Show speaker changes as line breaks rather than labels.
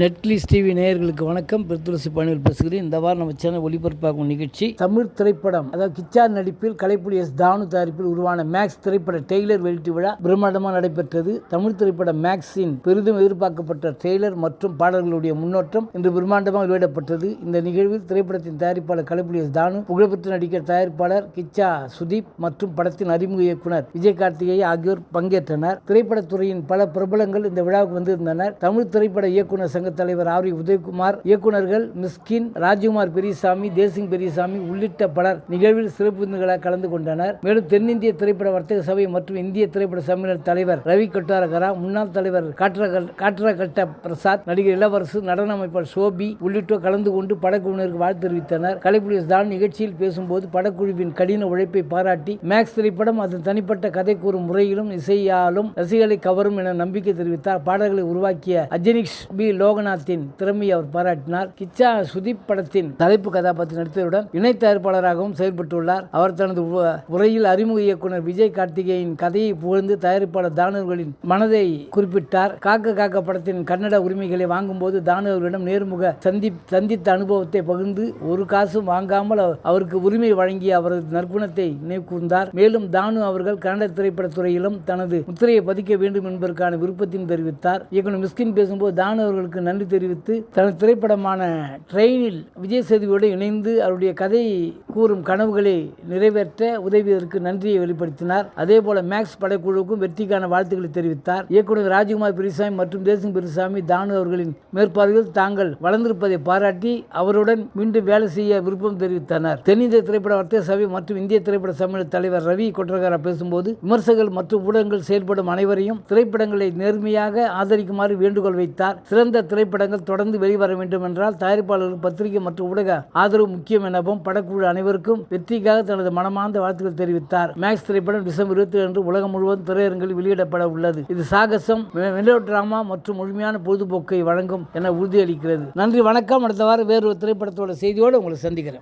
நெட்லிஸ் TV நேயர்களுக்கு வணக்கம். பெருத்துளசி பணியில் பேசுகிறேன். இந்த வாரம் நம்ம சேனல் ஒளிபரப்பாகும் நிகழ்ச்சி தமிழ் திரைப்படம். அதாவது கிச்சார் நடிப்பில் கலைப்புலி எஸ் தானு தயாரிப்பில் உருவான மேக்ஸ் திரைப்பட டெய்லர் வெளியீட்டு விழா பிரம்மாண்டமாக நடைபெற்றது. தமிழ் திரைப்பட மேக்ஸின் பெரிதும் எதிர்பார்க்கப்பட்ட டெய்லர் மற்றும் பாடல்களுடைய முன்னோட்டம் இன்று பிரம்மாண்டமாக வெளியிடப்பட்டது. இந்த நிகழ்வில் திரைப்படத்தின் தயாரிப்பாளர் கலைப்புலி எஸ் தானு புகழ்பெற்ற நடிகர் தயாரிப்பாளர் கிச்சா சுதீப் மற்றும் படத்தின் அறிமுக இயக்குனர் விஜய் கார்த்திகேய ஆகியோர் பங்கேற்றனர். திரைப்படத்துறையின் பல பிரபலங்கள் இந்த விழாவுக்கு வந்திருந்தனர். தமிழ் திரைப்பட இயக்குனர் சங்க தலைவர் ஆர் வி உதயகுமார் இயக்குநர்கள் மிஸ்கின் ராஜ்குமார் பெரியசாமி தேசிங் பெரியசாமி உள்ளிட்ட பலர் நிகழ்வில் சிறப்பு விருந்துகளாக கலந்து கொண்டனர். மேலும் தென்னிந்திய திரைப்பட வர்த்தக சபை மற்றும் இந்திய திரைப்பட சம்மேளன தலைவர் ரவி கொட்டாரகரா முன்னாள் தலைவர் காற்றகட்ட பிரசாத் நடிகர் இளவரசு நடன அமைப்பாளர் சோபி உள்ளிட்டோர் கலந்து கொண்டு படக்குழுவினருக்கு வாழ்த்து தெரிவித்தனர். கலைப்புலி தான் நிகழ்ச்சியில் பேசும்போது படக்குழுவின் கடின உழைப்பை பாராட்டி மேக்ஸ் திரைப்படம் அதன் தனிப்பட்ட கதை கூறும் முறையிலும் இசையாலும் ரசிகளை கவரும் என நம்பிக்கை தெரிவித்தார். பாடல்களை உருவாக்கிய அஜனிக்ஸ் பி. லோகநாத்தின் திறமையை அவர் பாராட்டினார். கிச்சா சுதீப் படத்தின் தலைப்பு கதாபாத்திரம் நடித்ததுடன் இணை தயாரிப்பாளராகவும் செயல்பட்டுள்ளார். அவர் தனது உரையில் அறிமுக இயக்குனர் விஜய் கார்த்திகேயன் கதையை புகழ்ந்து தயாரிப்பாளர் தானவர்களின் மனதை குறிப்பிட்டார். காக்க காக்க படத்தின் கன்னட உரிமைகளை வாங்கும்போது தானவர்களிடம் நேர்முக சந்தி சந்தித்த அனுபவத்தை பகிர்ந்து ஒரு காசும் வாங்காமல் அவருக்கு உரிமை வழங்கிய அவரது நற்குணத்தை நினைவுகூர்ந்தார். மேலும் தானு அவர்கள் கன்னட திரைப்பட துறையிலும் தனது முத்திரையை பதிக்க வேண்டும் என்பதற்கான விருப்பத்தையும் தெரிவித்தார். இயக்குனர் மிஸ்கின் பேசும்போது தானு அவர்களுக்கு நன்றி தெரிவித்து தனது திரைப்படமான ட்ரெயினில் விஜய் சேதுவோடு இணைந்து அவருடைய கதை கூறும் கனவுகளை நிறைவேற்ற உதவியதற்கு நன்றியை வெளிப்படுத்தினார். அதே போல மேக்ஸ் படக்குழுவுக்கும் வெற்றிக்கான வாழ்த்துக்களை தெரிவித்தார். இயக்குனர் ராஜ்குமார் பெரியசாமி மற்றும் தேசிங் பெரியசாமி தானு அவர்களின் மேற்பார்வையில் தாங்கள் வளர்ந்திருப்பதை பாராட்டி அவருடன் மீண்டும் வேலை செய்ய விருப்பம் தெரிவித்தனர். தென்னிந்திய திரைப்பட வர்த்தக சபை மற்றும் இந்திய திரைப்பட சம்மேளன தலைவர் ரவி கொற்றகாரா பேசும்போது விமர்சகர்கள் மற்றும் ஊடகங்கள் செயல்படும் அனைவரையும் திரைப்படங்களை நேர்மையாக ஆதரிக்குமாறு வேண்டுகோள் வைத்தார். சிறந்த திரைப்படங்கள் தொடர்ந்து வெளிவர வேண்டும் என்றால் தயாரிப்பாளர்கள் பத்திரிகை மற்றும் ஊடக ஆதரவு முக்கியம் எனவும் படக்குழு அனைவருக்கும் வெற்றிக்காக தனது மனமார்ந்த வாழ்த்துக்கள் தெரிவித்தார். மேக்ஸ் திரைப்படம் டிசம்பர் இருபத்தி அன்று உலகம் முழுவதும் திரையரங்கில் வெளியிடப்பட உள்ளது. இது சாகசம் மெலோ டிராமா மற்றும் முழுமையான பொழுதுபோக்கை வழங்கும் என உறுதியளிக்கிறது. நன்றி வணக்கம். அடுத்த வாரம் வேறு ஒரு திரைப்படத்தோட செய்தியோடு உங்களை சந்திக்கிறேன்.